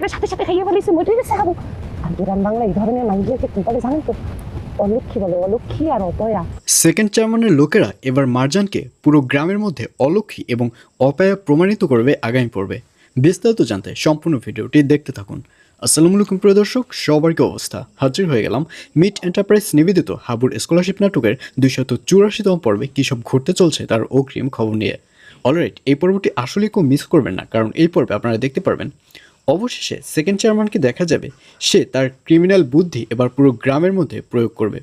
এটা সাথে সাথে খাইয়ে ফেলেছে মরে গেছে হাবু আর। গ্রাম বাংলা এই ধরনের মানুষদেরকে কি জানেন তো? অলক্ষী বলে, অলক্ষী আর অপয়া। সেকেন্ড চেয়ারম্যানের লোকেরা এবার মারজানকে পুরো গ্রামের মধ্যে অলক্ষী এবং অপায়া প্রমাণিত করবে আগামী পর্বে। বিস্তারিত জানতে সম্পূর্ণ ভিডিওটি দেখতে থাকুন। আসসালামু আলাইকুম, প্রিয় দর্শক, সবার কি অবস্থা? হাজির হয়ে গেলাম মিট এন্টারপ্রাইজ নিবেদিত হাবুর স্কলারশিপ নাটকের দুইশত চুরাশিতম পর্বে কী সব ঘটতে চলছে তার অগ্রিম খবর নিয়ে। অলরাইট, এই পর্বটি আসলে কেউ মিস করবেন না, কারণ এই পর্বে আপনারা দেখতে পারবেন অবশেষে সেকেন্ড চেয়ারম্যানকে দেখা যাবে, সে তার ক্রিমিনাল বুদ্ধি এবার পুরো গ্রামের মধ্যে প্রয়োগ করবে।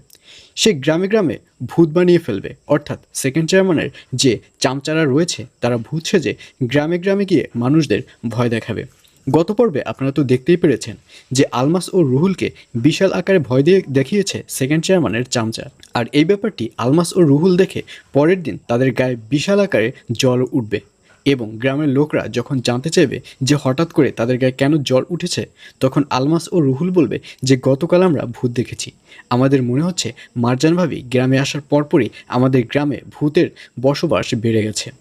সে গ্রামে গ্রামে ভূত বানিয়ে ফেলবে, অর্থাৎ সেকেন্ড চেয়ারম্যানের যে চামচারা রয়েছে, তারা ভূত সেজে গ্রামে গ্রামে গিয়ে মানুষদের ভয় দেখাবে। গত পর্বে আপনারা তো দেখতেই পেরেছেন যে আলমাস ও রুহুলকে বিশাল আকারে ভয় দিয়ে দেখিয়েছে সেকেন্ড চেয়ারম্যানের চামচা। আর এই ব্যাপারটি আলমাস ও রুহুল দেখে পরের দিন তাদের গায়ে বিশাল আকারে জল উঠবে। এবং গ্রামের লোকরা যখন জানতে চাইবে যে হঠাৎ করে তাদের গায়ে কেন জ্বর উঠেছে, তখন আলমাস ও রুহুল বলবে যে, গতকাল আমরা ভূত দেখেছি। আমাদের মনে হচ্ছে মারজান ভাবি গ্রামে আসার পরপরই আমাদের গ্রামে ভূতের বসবাস বেড়ে গেছে।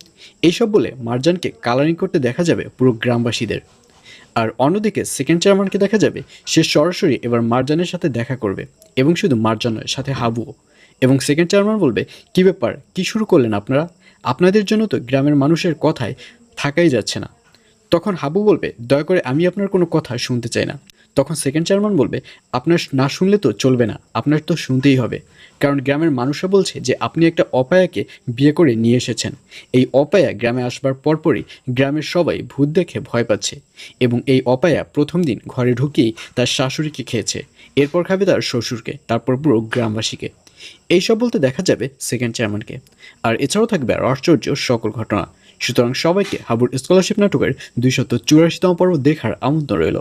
এইসব বলে মারজানকে কালারিং করতে দেখা যাবে পুরো গ্রামবাসীদের। আর অন্যদিকে সেকেন্ড চেয়ারম্যানকে দেখা যাবে, সে সরাসরি এবার মারজানের সাথে দেখা করবে। এবং শুধু মারজান নয়, সাথে হাবুও। এবং সেকেন্ড চেয়ারম্যান বলবে, কী ব্যাপার? কী শুরু করলেন আপনারা? আপনাদের জন্য তো গ্রামের মানুষের কথায় থাকাই যাচ্ছে না। তখন হাবু বলবে, দয়া করে আমি আপনার কোনো কথা শুনতে চাই না। তখন সেকেন্ড চেয়ারম্যান বলবে, আপনার না শুনলে তো চলবে না, আপনার তো শুনতেই হবে। কারণ গ্রামের মানুষরা বলছে যে, আপনি একটা অপায়াকে বিয়ে করে নিয়ে এসেছেন। এই অপায়া গ্রামে আসবার পরপরই গ্রামের সবাই ভূত দেখে ভয় পাচ্ছে এবং এই অপায়া প্রথম দিন ঘরে ঢুকিয়েই তার শাশুড়িকে খেয়েছে। এরপর খাবে তার শ্বশুরকে, তারপর পুরো গ্রামবাসীকে। এইসব বলতে দেখা যাবে সেকেন্ড চেয়ারম্যানকে আর এছাড়াও থাকবে আর আশ্চর্য সকল ঘটনা। সুতরাং সবাইকে হাবুর স্কলারশিপ নাটকের দুইশত চুরাশিতম পর্ব দেখার আমন্ত্রণ রইল।